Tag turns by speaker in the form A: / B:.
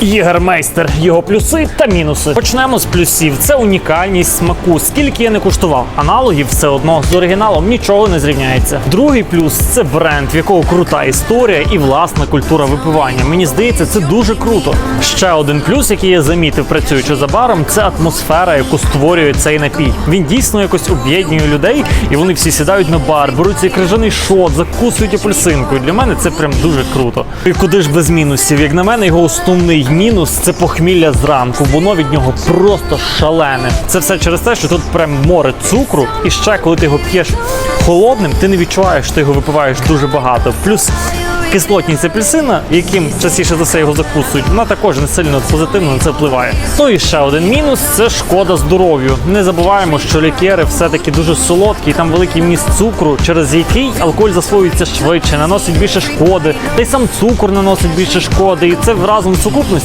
A: Єгермейстер, його плюси та мінуси. Почнемо з плюсів. Це унікальність смаку. Скільки я не куштував, аналогів все одно з оригіналом нічого не зрівняється. Другий плюс це бренд, в якого крута історія і власна культура випивання. Мені здається, це дуже круто. Ще один плюс, який я замітив, працюючи за баром, це атмосфера, яку створює цей напій. Він дійсно якось об'єднує людей, і вони всі сідають на бар, беруть цей крижаний шот, закусують апельсинкою. Для мене це прям дуже круто. І куди ж без мінусів? Як на мене, його основний мінус це похмілля зранку. Воно від нього просто шалене. Це все через те, що тут прям море цукру, і ще коли ти його п'єш холодним, ти не відчуваєш, що ти його випиваєш дуже багато. Плюс кислотність апельсина, яким частіше за все його закусують, вона також не сильно позитивно на це впливає. Ну і ще один мінус це шкода здоров'ю. Не забуваємо, що лікери все-таки дуже солодкі, і там великий вміст цукру, через який алкоголь засвоюється швидше, наносить більше шкоди, та й сам цукор наносить більше шкоди. І це разом в сукупності